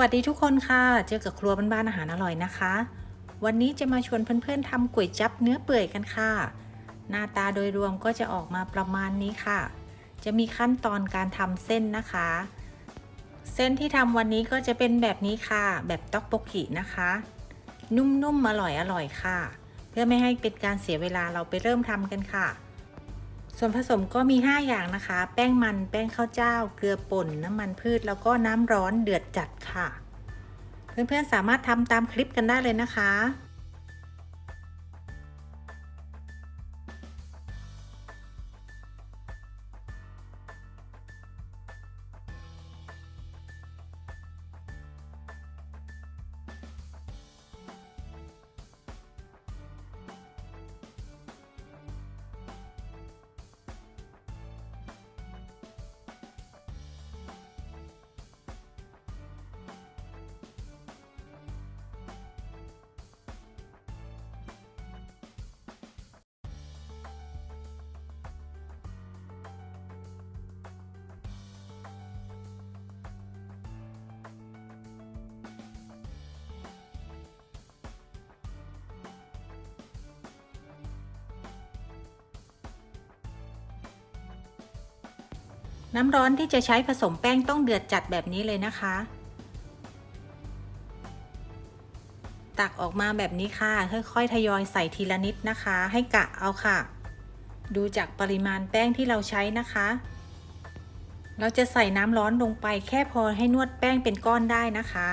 วัสดีทุกคนค่ะ เจอกับครัวบ้านๆอาหารอร่อยนะคะ วันนี้จะมาชวนเพื่อนๆทำก๋วยจั๊บเนื้อเปื่อยกันค่ะ หน้าตาโดยรวมก็จะออกมาประมาณนี้ค่ะ จะมีขั้นตอนการทำเส้นนะคะ เส้นที่ทำวันนี้ก็จะเป็นแบบนี้ค่ะ แบบต๊อกโบกินะคะ นุ่มๆอร่อยๆค่ะ เพื่อไม่ให้เป็นการเสียเวลาเราไปเริ่มทำกันค่ะ ส่วนผสมก็มี 5 อย่างนะคะ แป้งมัน แป้งข้าวเจ้า เกลือป่น น้ำมันพืช แล้วก็น้ำร้อนเดือดจัด ค่ะ เพื่อนๆสามารถทำตามคลิปกันได้เลยนะคะ น้ำร้อนที่จะใช้ผสมแป้งต้องเดือดจัดแบบนี้เลยนะคะ ตักออกมาแบบนี้ค่ะ ค่อยๆ ทยอยใส่ทีละนิดนะคะ ให้กะเอาค่ะ ดูจากปริมาณแป้งที่เราใช้นะคะ เราจะใส่น้ำร้อนลงไปแค่พอให้นวดแป้งเป็นก้อนได้นะคะ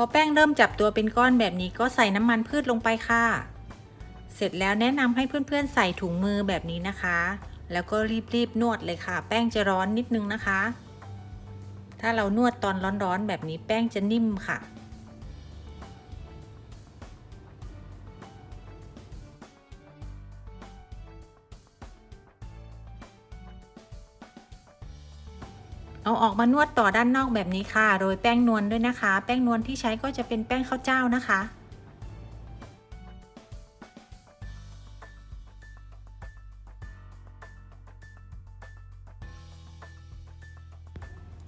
อแป้งเริ่มจับตัวเป็นก้อนแบบนี้ก็ใส่น้ำมันพืชลงไปค่ะ เสร็จแล้วแนะนำให้เพื่อนๆใส่ถุงมือแบบนี้นะคะ แล้วก็รีบๆนวดเลยค่ะ แป้งจะร้อนนิดนึงนะคะ ถ้าเรานวดตอนร้อนๆแบบนี้แป้งจะนิ่มค่ะ เอาออกมานวดต่อด้านนอกแบบนี้ค่ะ โรยแป้งนวลด้วยนะคะ แป้งนวลที่ใช้ก็จะเป็นแป้งข้าวเจ้านะคะ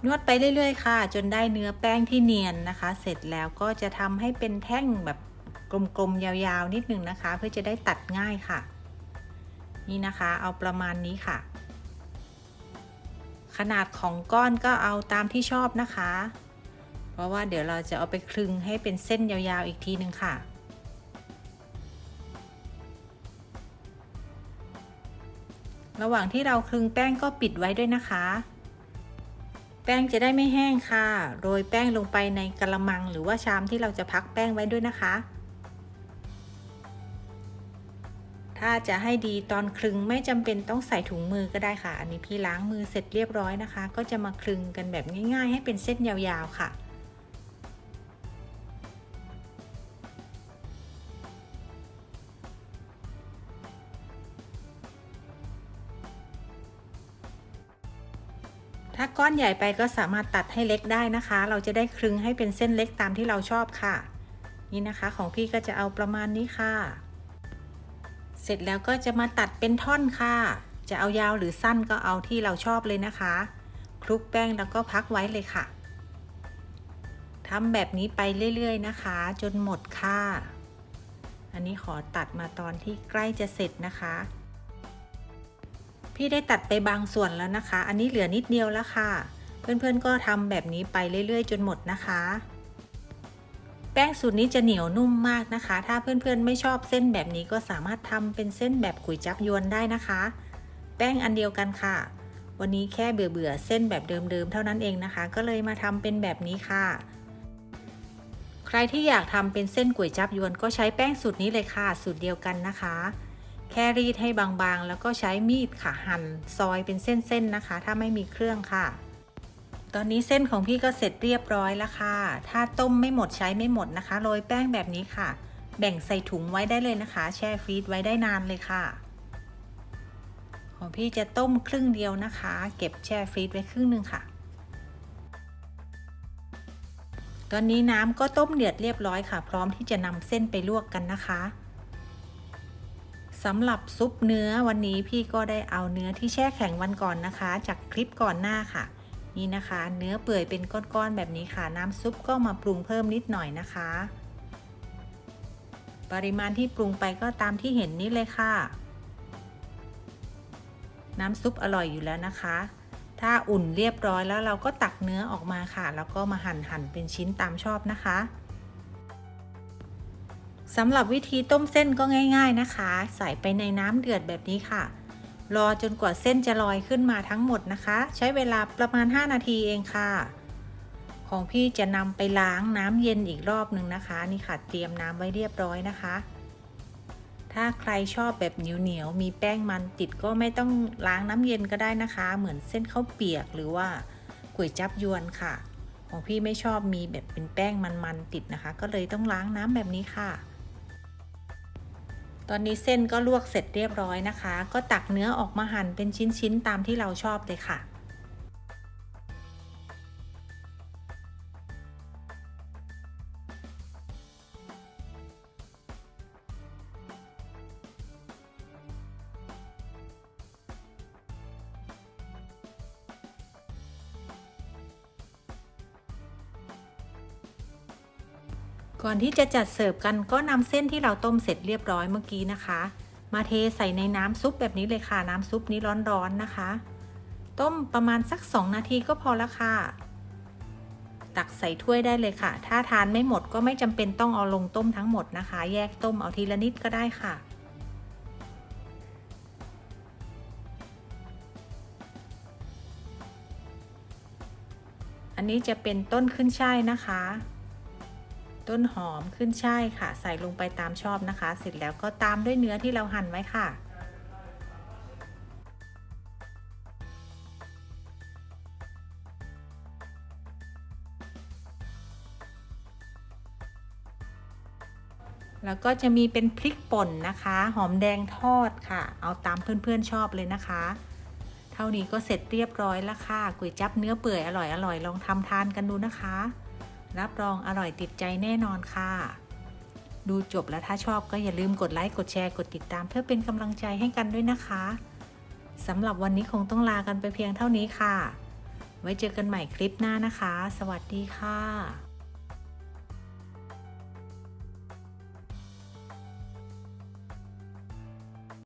นวดไปเรื่อยๆ ค่ะ จนได้เนื้อแป้งที่เนียนนะคะ เสร็จแล้วก็จะทำให้เป็นแท่งแบบกลมๆ ยาวๆ นิดนึงนะคะ เพื่อจะได้ตัดง่ายค่ะ นี่นะคะ เอาประมาณนี้ค่ะ ขนาดของก้อนก็เอาตามที่ชอบนะคะ เพราะว่าเดี๋ยวเราจะเอาไปคลึงให้เป็นเส้นยาวๆอีกทีนึงค่ะระหว่างที่เราคลึงแป้งก็ปิดไว้ด้วยนะคะ แป้งจะได้ไม่แห้งค่ะ โรยแป้งลงไปในกระมังหรือว่าชามที่เราจะพักแป้งไว้ด้วยนะคะ ถ้าจะให้ดีตอนคลึงไม่จำเป็นต้องใส่ถุงมือก็ได้ค่ะ อันนี้พี่ล้างมือเสร็จเรียบร้อยนะคะ ก็จะมาคลึงกันแบบง่าย ๆ ให้เป็นเส้นยาวๆค่ะถ้าก้อนใหญ่ไปก็สามารถตัดให้เล็กได้นะคะ เราจะได้คลึงให้เป็นเส้นเล็กตามที่เราชอบค่ะ นี่นะคะของพี่ก็จะเอาประมาณนี้ค่ะ เสร็จแล้วก็จะมาตัดเป็นท่อนค่ะ จะเอายาวหรือสั้นก็เอาที่เราชอบเลยนะคะ คลุกแป้งแล้วก็พักไว้เลยค่ะทำแบบนี้ไปเรื่อยๆนะคะ จนหมดค่ะ อันนี้ขอตัดมาตอนที่ใกล้จะเสร็จนะคะ พี่ได้ตัดไปบางส่วนแล้วนะคะ อันนี้เหลือนิดเดียวแล้วค่ะ เพื่อนๆก็ทำแบบนี้ไปเรื่อยๆ จนหมดนะคะ แป้งสูตรนี้จะเหนียวนุ่มมากนะคะ ถ้าเพื่อนๆไม่ชอบเส้นแบบนี้ก็สามารถทำเป็นเส้นแบบก๋วยจับยวนได้นะคะ แป้งอันเดียวกันค่ะ วันนี้แค่เบื่อๆเส้นแบบเดิมๆเท่านั้นเองนะคะ ก็เลยมาทำเป็นแบบนี้ค่ะ ใครที่อยากทำเป็นเส้นก๋วยจับยวนก็ใช้แป้งสูตรนี้เลยค่ะ สูตรเดียวกันนะคะ แค่รีดให้บางๆ แล้วก็ใช้มีดค่ะหั่นซอยเป็นเส้นๆนะคะ ถ้าไม่มีเครื่องค่ะ ตอนนี้เส้นของพี่ก็เสร็จเรียบร้อยแล้วค่ะ ถ้าต้มไม่หมดใช้ไม่หมดนะคะโรยแป้งแบบนี้ค่ะ แบ่งใส่ถุงไว้ได้เลยนะคะ แช่ฟรีซไว้ได้นานเลยค่ะ ของพี่จะต้มครึ่งเดียวนะคะ เก็บแช่ฟรีซไว้ครึ่งหนึ่งค่ะ ตอนนี้น้ำก็ต้มเดือดเรียบร้อยค่ะ พร้อมที่จะนำเส้นไปลวกกันนะคะสำหรับซุปเนื้อวันนี้พี่ก็ได้เอาเนื้อที่แช่แข็งวันก่อนนะคะ จากคลิปก่อนหน้าค่ะ นี่นะคะ เนื้อเปื่อยเป็นก้อนๆแบบนี้ค่ะ น้ำซุปก็มาปรุงเพิ่มนิดหน่อยนะคะ ปริมาณที่ปรุงไปก็ตามที่เห็นนี้เลยค่ะ น้ำซุปอร่อยอยู่แล้วนะคะ ถ้าอุ่นเรียบร้อยแล้วเราก็ตักเนื้อออกมาค่ะ แล้วก็มาหั่นหั่นเป็นชิ้นตามชอบนะคะสำหรับวิธีต้มเส้นก็ง่าย ๆนะคะ ใส่ไปในน้ำเดือดแบบนี้ค่ะ รอจนกว่าเส้นจะลอยขึ้นมาทั้งหมดนะคะ ใช้เวลาประมาณ 5 นาทีเองค่ะ ของพี่จะนำไปล้างน้ำเย็นอีกรอบหนึ่งนะคะ นี่ค่ะเตรียมน้ำไว้เรียบร้อยนะคะ ถ้าใครชอบแบบเหนียวๆมีแป้งมันติดก็ไม่ต้องล้างน้ำเย็นก็ได้นะคะ เหมือนเส้นข้าวเปียกหรือว่าก๋วยจับยวนค่ะ ของพี่ไม่ชอบมีแบบเป็นแป้งมันๆติดนะคะ ก็เลยต้องล้างน้ำแบบนี้ค่ะ ตอนนี้เส้นก็ลวกเสร็จเรียบร้อยนะคะ ก็ตักเนื้อออกมาหั่นเป็นชิ้นๆ ตามที่เราชอบเลยค่ะ ก่อนที่จะจัดเสิร์ฟกันก็นำเส้นที่เราต้มเสร็จเรียบร้อยเมื่อกี้นะคะ มาเทใส่ในน้ำซุปแบบนี้เลยค่ะ น้ำซุปนี้ร้อนๆนะคะ ต้มประมาณสัก 2 นาทีก็พอล้วค่ะ ตักใส่ถ้วยได้เลยค่ะ ถ้าทานไม่หมดก็ไม่จำเป็นต้องเอาลงต้มทั้งหมดนะคะ แยกต้มเอาทีละนิดก็ได้ค่ะอันนี้จะเป็นต้นขึ้นช่ายนะคะ ต้นหอมขึ้นช่ายค่ะ ใส่ลงไปตามชอบนะคะ เสร็จแล้วก็ตามด้วยเนื้อที่เราหั่นไว้ค่ะ แล้วก็จะมีเป็นพริกป่นนะคะ หอมแดงทอดค่ะ เอาตามเพื่อนๆชอบเลยนะคะ เท่านี้ก็เสร็จเรียบร้อยแล้วค่ะก๋วยจับเนื้อเปื่อยอร่อยอร่อยลองทำทานกันดูนะคะ รับรองอร่อยติดใจแน่นอนค่ะ ดูจบแล้วถ้าชอบก็อย่าลืมกดไลค์ กดแชร์ กดติดตามเพื่อเป็นกำลังใจให้กันด้วยนะคะสำหรับวันนี้คงต้องลากันไปเพียงเท่านี้ค่ะ ไว้เจอกันใหม่คลิปหน้านะคะ สวัสดีค่ะ